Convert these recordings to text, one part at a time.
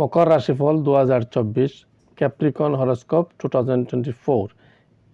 মকর রাশিফল দু হাজার চব্বিশ, Capricorn horoscope two thousand twenty four.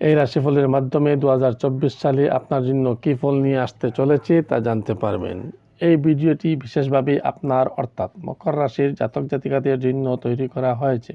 এই রাশিফলের মাধ্যমে দু হাজার চব্বিশ সালে আপনার জন্য কী ফল নিয়ে আসতে চলেছে তা জানতে পারবেন। এই ভিডিওটি বিশেষভাবে আপনার, অর্থাৎ মকর রাশির জাতক জাতিকাদের জন্য তৈরি করা হয়েছে,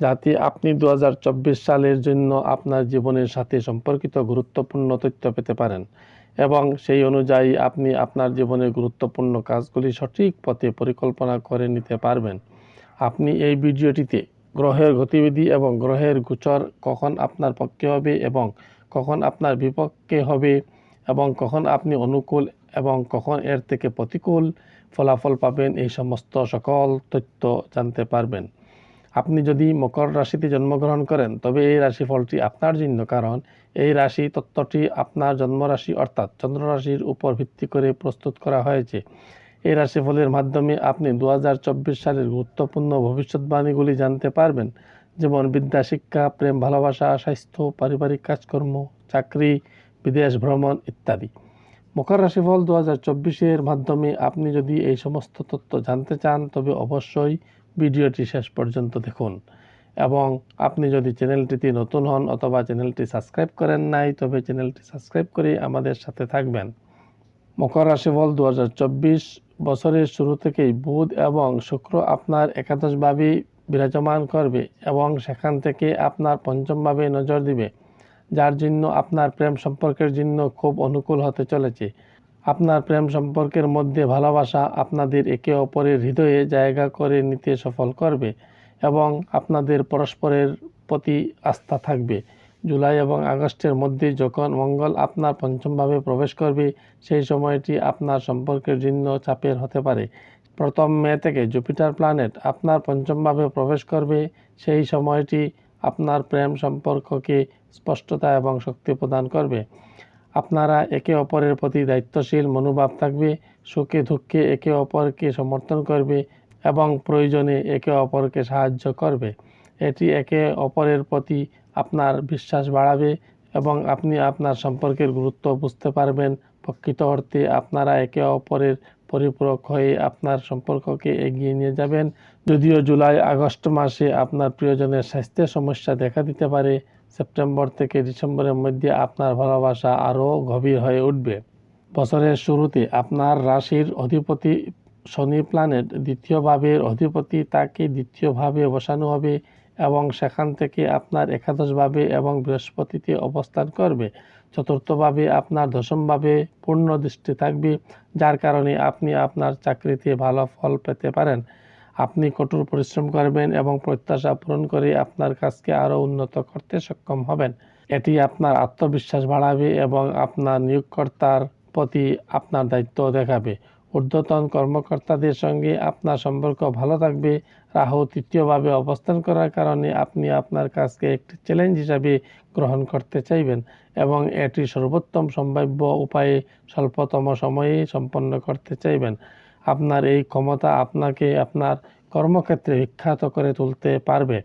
যাতে আপনি দু হাজার চব্বিশ সালের জন্য আপনার জীবনের সাথে সম্পর্কিত গুরুত্বপূর্ণ তথ্য পেতে পারেন এবং সেই অনুযায়ী আপনি আপনার জীবনের গুরুত্বপূর্ণ কাজগুলি সঠিক পথে পরিকল্পনা করে নিতে পারবেন। আপনি এই ভিডিওটিতে গ্রহের গতিবিধি এবং গ্রহের গোচর কখন আপনার পক্ষে হবে এবং কখন আপনার বিপক্ষে হবে এবং কখন আপনি অনুকূল এবং কখন এর থেকে প্রতিকূল ফলাফল পাবেন, এই সমস্ত সকল তথ্য জানতে পারবেন। আপনি যদি মকর রাশিতে জন্মগ্রহণ করেন, তবে এই রাশিফলটি আপনার জন্য, কারণ এই রাশি তত্ত্বটি আপনার জন্মরাশি অর্থাৎ চন্দ্র রাশির উপর ভিত্তি করে প্রস্তুত করা হয়েছে। এই রাশিফলের মাধ্যমে আপনি দু হাজার চব্বিশ সালের গুরুত্বপূর্ণ ভবিষ্যৎবাণীগুলি জানতে পারবেন। যেমন বিদ্যা, শিক্ষা, প্রেম, ভালোবাসা, স্বাস্থ্য, পারিবারিক কাজকর্ম, চাকরি, বিদেশ ভ্রমণ ইত্যাদি। মকর রাশিফল দু হাজার চব্বিশের মাধ্যমে আপনি যদি এই সমস্ত তথ্য জানতে চান, তবে অবশ্যই ভিডিওটি শেষ পর্যন্ত দেখুন। এবং আপনি যদি চ্যানেলটিতে নতুন হন অথবা চ্যানেলটি সাবস্ক্রাইব করেন নাই, তবে চ্যানেলটি সাবস্ক্রাইব করে আমাদের সাথে থাকবেন। মকর রাশিফল দু হাজার চব্বিশ বছরের শুরু থেকেই বুধ এবং শুক্র আপনার একাদশভাবে বিরাজমান করবে এবং সেখান থেকে আপনার পঞ্চমভাবে নজর দিবে, যার জন্য আপনার প্রেম সম্পর্কের জন্য খুব অনুকূল হতে চলেছে। আপনার প্রেম সম্পর্কের মধ্যে ভালোবাসা আপনাদের একে অপরের হৃদয়ে জায়গা করে নিতে সফল করবে এবং আপনাদের পরস্পরের প্রতি আস্থা থাকবে। জুলাই এবং আগস্টের মধ্যে যখন মঙ্গল আপনার পঞ্চমভাবে প্রবেশ করবে, সেই সময়টি আপনার সম্পর্কের জন্য চাপের হতে পারে। প্রথম মে থেকে জুপিটার প্ল্যানেট আপনার পঞ্চমভাবে প্রবেশ করবে, সেই সময়টি আপনার প্রেম সম্পর্ককে স্পষ্টতা এবং শক্তি প্রদান করবে। আপনারা একে অপরের প্রতি দায়িত্বশীল, মনোভাব থাকবে, সুখে দুঃখে একে অপরকে সমর্থন করবে এবং প্রয়োজনে একে অপরকে সাহায্য করবে। এটি একে অপরের প্রতি আপনার বিশ্বাস বাড়াবে এবং আপনি আপনার সম্পর্কের গুরুত্ব বুঝতে পারবেন। প্রকৃত অর্থে আপনারা একে অপরের পরিপূরক হয়ে আপনার সম্পর্ককে এগিয়ে নিয়ে যাবেন। যদিও জুলাই, আগস্ট মাসে আপনার প্রিয়জনের স্বাস্থ্যের সমস্যা দেখা দিতে পারে, সেপ্টেম্বর থেকে ডিসেম্বরের মধ্যে আপনার ভালোবাসা আরও গভীর হয়ে উঠবে। বছরের শুরুতে আপনার রাশির অধিপতি শনি প্ল্যানেট দ্বিতীয় ভাবের অধিপতি তাকে দ্বিতীয়ভাবে বসানো হবে। এবং সেখান থেকে আপনার একাদশভাবে এবং বৃহস্পতিতে অবস্থান করবে। চতুর্থভাবে আপনার দশমভাবে পূর্ণ দৃষ্টি থাকবে, যার কারণে আপনি আপনার চাকরিতে ভালো ফল পেতে পারেন। আপনি কঠোর পরিশ্রম করবেন এবং প্রত্যাশা পূরণ করে আপনার কাজকে আরও উন্নত করতে সক্ষম হবেন। এটি আপনার আত্মবিশ্বাস বাড়াবে এবং আপনার নিয়োগকর্তার প্রতি আপনার দায়িত্ব দেখাবে। ঊর্ধ্বতন কর্মকর্তাদের সঙ্গে আপনার সম্পর্ক ভালো থাকবে। রাহু তৃতীয়ভাবে অবস্থান করার কারণে আপনি আপনার কাজকে একটি চ্যালেঞ্জ হিসাবে গ্রহণ করতে চাইবেন এবং এটি সর্বোত্তম সম্ভাব্য উপায়ে স্বল্পতম সময়ে সম্পন্ন করতে চাইবেন। আপনার এই ক্ষমতা আপনাকে আপনার কর্মক্ষেত্রে বিখ্যাত করে তুলতে পারবে।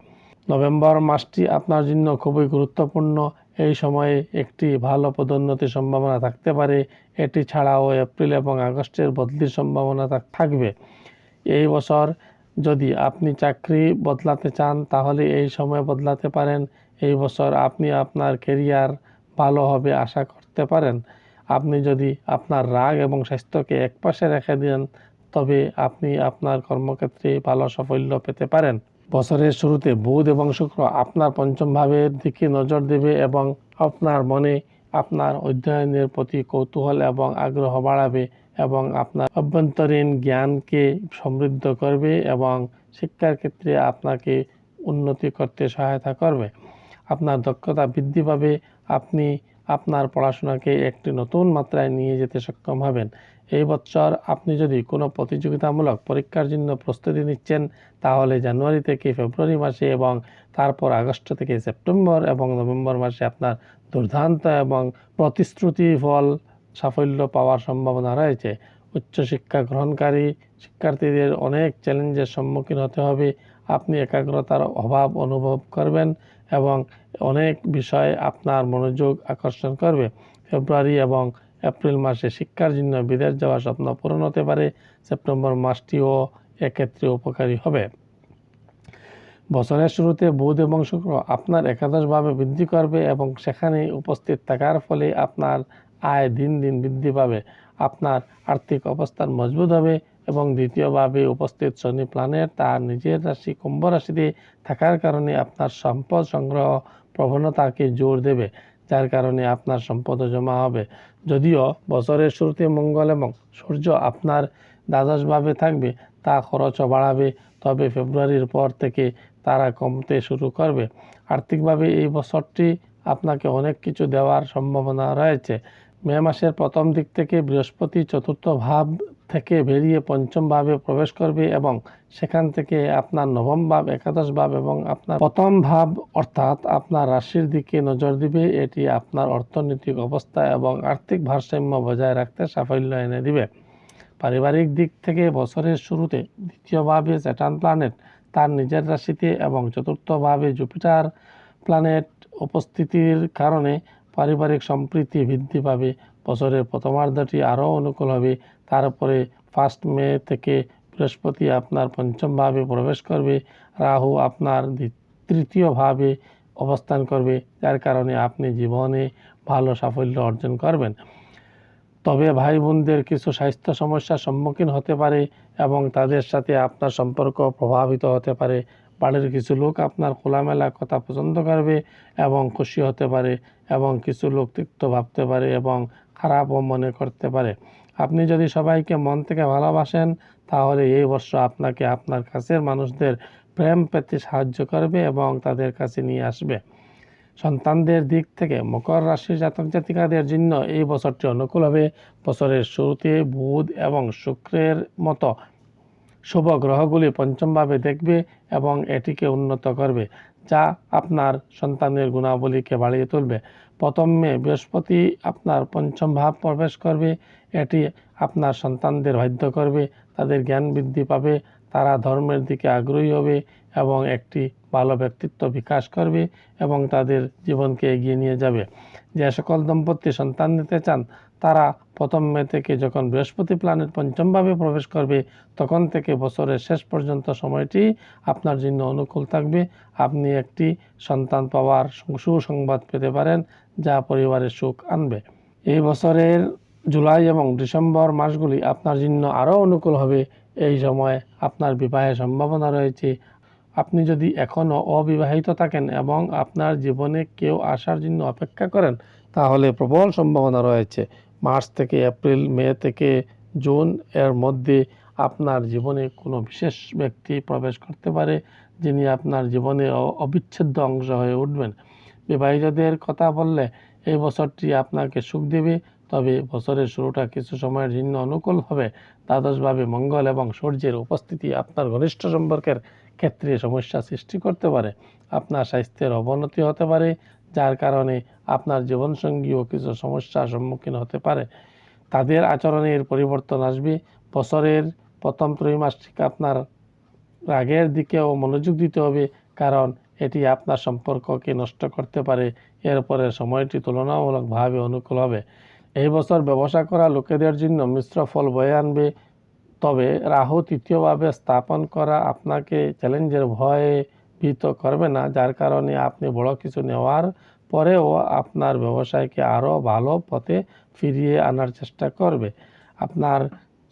নভেম্বর মাসটি আপনার জন্য খুবই গুরুত্বপূর্ণ এই সময়ে একটি ভালো পদোন্নতির সম্ভাবনা থাকতে পারে। এটি ছাড়াও এপ্রিল এবং আগস্টের বদলির সম্ভাবনা থাকবে। এই বছর যদি আপনি চাকরি বদলাতে চান, তাহলে এই সময় বদলাতে পারেন। এই বছর আপনি আপনার কেরিয়ার ভালো হবে আশা করতে পারেন। আপনি যদি আপনার রাগ এবং স্বাস্থ্যকে একপাশে রেখে দেন, তবে আপনি আপনার কর্মক্ষেত্রে ভালো সাফল্য পেতে পারেন। বছরের শুরুতে বুধ এবং শুক্র আপনার পঞ্চম ভাবের দিকে নজর দেবে এবং আপনার মনে আপনার অধ্যয়নের প্রতি কৌতূহল এবং আগ্রহ বাড়াবে এবং আপনার অভ্যন্তরীণ জ্ঞানকে সমৃদ্ধ করবে এবং শিক্ষার ক্ষেত্রে আপনাকে উন্নতি করতে সহায়তা করবে। আপনার দক্ষতা বৃদ্ধি পাবে। আপনি আপনার পড়াশোনাকে একটি নতুন মাত্রায় নিয়ে যেতে সক্ষম হবেন। এই বছর আপনি যদি কোনো প্রতিযোগিতামূলক পরীক্ষার জন্য প্রস্তুতি নিচ্ছেন, তাহলে জানুয়ারি থেকে ফেব্রুয়ারি মাসে এবং তারপর আগস্ট থেকে সেপ্টেম্বর এবং নভেম্বর মাসে আপনার দুর্দান্ত এবং প্রতিশ্রুতি ফল সাফল্য পাওয়ার সম্ভাবনা রয়েছে। উচ্চশিক্ষা গ্রহণকারী শিক্ষার্থীদের অনেক চ্যালেঞ্জের সম্মুখীন হতে হবে। আপনি একাগ্রতার অভাব অনুভব করবেন এবং অনেক বিষয়ে আপনার মনোযোগ আকর্ষণ করবে। ফেব্রুয়ারি এবং এপ্রিল মাসে শিক্ষার জন্য বিদেশ যাওয়ার স্বপ্ন পূরণ হতে পারে, সেপ্টেম্বর মাসটিও এক্ষেত্রে উপকারী হবে। বছরের শুরুতে বুধ এবং শুক্র আপনার একাদশভাবে বৃদ্ধি করবে এবং সেখানে উপস্থিত থাকার ফলে আপনার আয় দিন দিন বৃদ্ধি পাবে। আপনার আর্থিক অবস্থান মজবুত হবে এবং দ্বিতীয়ভাবে উপস্থিত শনি প্ল্যানেট তার নিজের রাশি কুম্ভ রাশিতে থাকার কারণে আপনার সম্পদ সংগ্রহ প্রবণতাকে জোর দেবে। যার কারণে আপনার সম্পদ জমা হবে। যদিও বছরের শুরুতে মঙ্গল এবং সূর্য আপনার দ্বাদশভাবে থাকবে, তা খরচও বাড়াবে। তবে ফেব্রুয়ারির পর থেকে তারা কমতে শুরু করবে। আর্থিকভাবে এই বছরটি আপনাকে অনেক কিছু দেওয়ার সম্ভাবনা রয়েছে। মে মাসের প্রথম দিক থেকে বৃহস্পতি চতুর্থ ভাব থেকে বেরিয়ে পঞ্চম ভাবে প্রবেশ করবে এবং সেখান থেকে আপনার নবম ভাব, একাদশ ভাব এবং আপনার প্রথম ভাব অর্থাৎ আপনার রাশির দিকে নজর দিবে। এটি আপনার অর্থনৈতিক অবস্থা এবং আর্থিক ভারসাম্য বজায় রাখতে সাফল্য এনে দিবে। পারিবারিক দিক থেকে বছরের শুরুতে দ্বিতীয়ভাবে স্যাটার্ন প্ল্যানেট, তার নিজের রাশিতে এবং চতুর্থভাবে জুপিটার প্ল্যানেট উপস্থিতির কারণে পারিবারিক সম্প্রীতি বৃদ্ধি পাবে। বছরের প্রথমার্ধটি আরও অনুকূল হবে। তারপরে ফার্স্ট মে থেকে বৃহস্পতি আপনার পঞ্চম ভাবে প্রবেশ করবে, রাহু আপনার দ্বি- তৃতীয় ভাবে অবস্থান করবে, যার কারণে আপনি জীবনে ভালো সাফল্য অর্জন করবেন। তবে ভাই বোনদের কিছু স্বাস্থ্য সমস্যার সম্মুখীন হতে পারে এবং তাদের সাথে আপনার সম্পর্ক প্রভাবিত হতে পারে। বাড়ির কিছু লোক আপনার খোলামেলা কথা পছন্দ করবে এবং খুশি হতে পারে এবং কিছু লোক তিক্ত ভাবতে পারে এবং খারাপও মনে করতে পারে। আপনি যদি সবাইকে মন থেকে ভালোবাসেন, তাহলে এই বর্ষ আপনাকে আপনার কাছের মানুষদের প্রেম পেতে সাহায্য করবে এবং তাদের কাছে নিয়ে আসবে। সন্তানদের দিক থেকে মকর রাশির জাতক জাতিকাদের জন্য এই বছরটি অনুকূল হবে। বছরের শুরুতে বুধ এবং শুক্রের মতো শুভ গ্রহগুলি পঞ্চমভাবে দেখবে এবং এটিকে উন্নত করবে। যা আপনার সন্তানের গুণাবলীকে বাড়িয়ে তুলবে। প্রথম বৃহস্পতি আপনার পঞ্চম ভাব প্রবেশ করবে। এটি আপনার সন্তানদের বাধ্য করবে। তাদের জ্ঞান বৃদ্ধি পাবে। তারা ধর্মের দিকে আগ্রহী হবে এবং একটি ভালো ব্যক্তিত্ব বিকাশ করবে এবং তাদের জীবনকে এগিয়ে নিয়ে যাবে। যে সকল দম্পতি সন্তান নিতে চান তারা প্রথম মে থেকে যখন বৃহস্পতি প্ল্যানেট পঞ্চমভাবে প্রবেশ করবে, তখন থেকে বছরের শেষ পর্যন্ত সময়টি আপনার জন্য অনুকূল থাকবে। আপনি একটি সন্তান পাওয়ার সুসংবাদ পেতে পারেন, যা পরিবারের সুখ আনবে। এই বছরের জুলাই এবং ডিসেম্বর মাসগুলি আপনার জন্য আরও অনুকূল হবে। এই সময় আপনার বিবাহের সম্ভাবনা রয়েছে। আপনি যদি এখনও অবিবাহিত থাকেন এবং আপনার জীবনে কেউ আসার জন্য অপেক্ষা করেন, তাহলে প্রবল সম্ভাবনা রয়েছে। মার্চ থেকে এপ্রিল, মে থেকে জুন এর মধ্যে আপনার জীবনে কোনো বিশেষ ব্যক্তি প্রবেশ করতে পারে, যিনি আপনার জীবনের অবিচ্ছেদ্য অংশ হয়ে উঠবেন। বিবাহিতদের কথা বললে এই বছরটি আপনাকে সুখ দেবে, তবে বছরের শুরুটা কিছু সময়ের জন্য অনুকূল হবে। দ্বাদশভাবে মঙ্গল এবং সূর্যের উপস্থিতি আপনার ঘনিষ্ঠ সম্পর্কের ক্ষেত্রে সমস্যা সৃষ্টি করতে পারে, আপনার স্বাস্থ্যের অবনতি হতে পারে, যার কারণে আপনার জীবনসঙ্গীও কিছু সমস্যার সম্মুখীন হতে পারে। তাদের আচরণের পরিবর্তন আসবে। বছরের প্রথম ত্রৈমাসিক আপনার রাগের দিকেও মনোযোগ দিতে হবে, কারণ এটি আপনার সম্পর্ককে নষ্ট করতে পারে। এরপরে সময়টি তুলনামূলকভাবে অনুকূল হবে। এই বছর ব্যবসা করা লোকেদের জন্য মিশ্র ফল বয়ে আনবে। তবে রাহু তৃতীয়ভাবে স্থাপন করা আপনাকে চ্যালেঞ্জের ভয়ে ভীত করবে না, যার কারণে আপনি বড় কিছু নেওয়ার পরেও আপনার ব্যবসায়কে আরও ভালো পথে ফিরিয়ে আনার চেষ্টা করবে। আপনার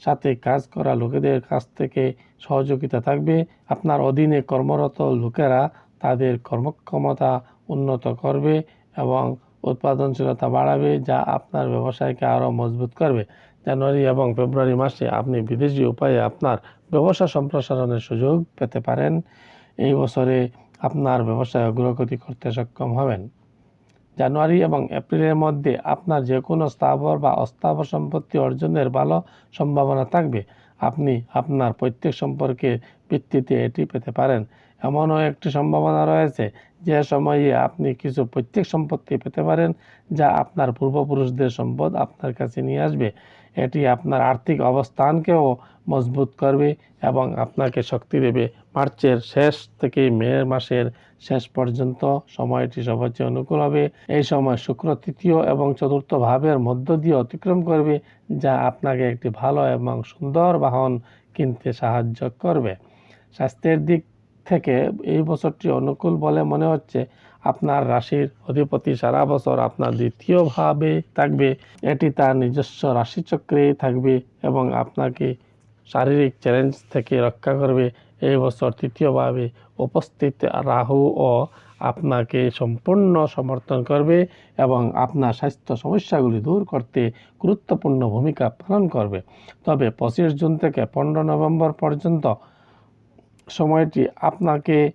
সাথে কাজ করা লোকেদের কাছ থেকে সহযোগিতা থাকবে। আপনার অধীনে কর্মরত লোকেরা তাদের কর্মক্ষমতা উন্নত করবে এবং উৎপাদনশীলতা বাড়াবে, যা আপনার ব্যবসায়কে আরও মজবুত করবে। জানুয়ারি এবং ফেব্রুয়ারি মাসে আপনি বিদেশি উপায়ে আপনার ব্যবসা সম্প্রসারণের সুযোগ পেতে পারেন। এই বছরে আপনার ব্যবসায় অগ্রগতি করতে সক্ষম হবেন। জানুয়ারি এবং এপ্রিলের মধ্যে আপনার যে কোনো স্থাবর বা অস্থাবর সম্পত্তি অর্জনের ভালো সম্ভাবনা থাকবে। আপনি আপনার প্রত্যেক সম্পর্কে ভিত্তিতে এটি পেতে পারেন। এমনও একটি সম্ভাবনা রয়েছে যে সময়ে আপনি কিছু প্রত্যেক সম্পত্তি পেতে পারেন যা আপনার পূর্বপুরুষদের সম্পদ আপনার কাছে নিয়ে আসবে। এটি আপনার আর্থিক অবস্থানকেও মজবুত করবে এবং আপনাকে শক্তি দেবে। মার্চের শেষ থেকে মে মাসের শেষ পর্যন্ত সময়টি সবচেয়ে অনুকূল হবে। এই সময় শুক্র তৃতীয় এবং চতুর্থ ভাবের মধ্য দিয়ে অতিক্রম করবে, যা আপনাকে একটি ভালো এবং সুন্দর বাহন কিনতে সাহায্য করবে। স্বাস্থ্যের দিক থেকে এই বছরটি অনুকূল বলে মনে হচ্ছে। আপনার রাশির অধিপতি সারা বছর আপনার দ্বিতীয়ভাবে থাকবে। এটি তার নিজস্ব রাশিচক্রেই থাকবে এবং আপনাকে শারীরিক চ্যালেঞ্জ থেকে রক্ষা করবে। এই বছর তৃতীয়ভাবে উপস্থিত রাহু ও আপনাকে সম্পূর্ণ সমর্থন করবে এবং আপনার স্বাস্থ্য সমস্যাগুলি দূর করতে গুরুত্বপূর্ণ ভূমিকা পালন করবে। তবে পঁচিশ জুন থেকে পনেরো নভেম্বর পর্যন্ত সময়টি আপনাকে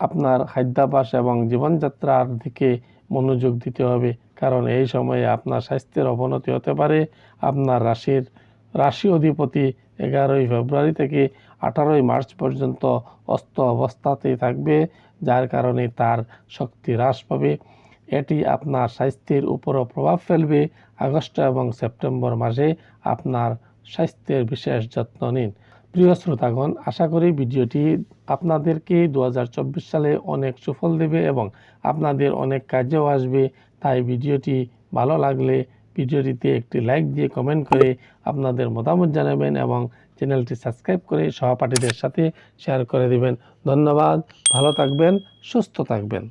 আপনার খাদ্যাভ্যাস এবং জীবনযাত্রার দিকে মনোযোগ দিতে হবে। কারণ এই সময়ে আপনার স্বাস্থ্যের অবনতি হতে পারে। আপনার রাশির, রাশি অধিপতি এগারোই ফেব্রুয়ারি থেকে আঠারোই মার্চ পর্যন্ত অস্ত অবস্থাতেই থাকবে, যার কারণে তার শক্তি হ্রাস পাবে। এটি আপনার স্বাস্থ্যের উপরও প্রভাব ফেলবে। আগস্ট এবং সেপ্টেম্বর মাসে আপনার স্বাস্থ্যের বিশেষ যত্ন নিন। প্রিয় শ্রোতাগণ, আশা করি ভিডিওটি আপনাদেরকে দু হাজার চব্বিশ সালে অনেক সুফল দেবে এবং আপনাদের অনেক কাজেও আসবে। তাই ভিডিওটি ভালো লাগলে ভিডিওটিতে একটি লাইক দিয়ে কমেন্ট করে আপনাদের মতামত জানাবেন এবং চ্যানেলটি সাবস্ক্রাইব করে সহপাঠীদের সাথে শেয়ার করে দিবেন। ধন্যবাদ, ভালো থাকবেন, সুস্থ থাকবেন।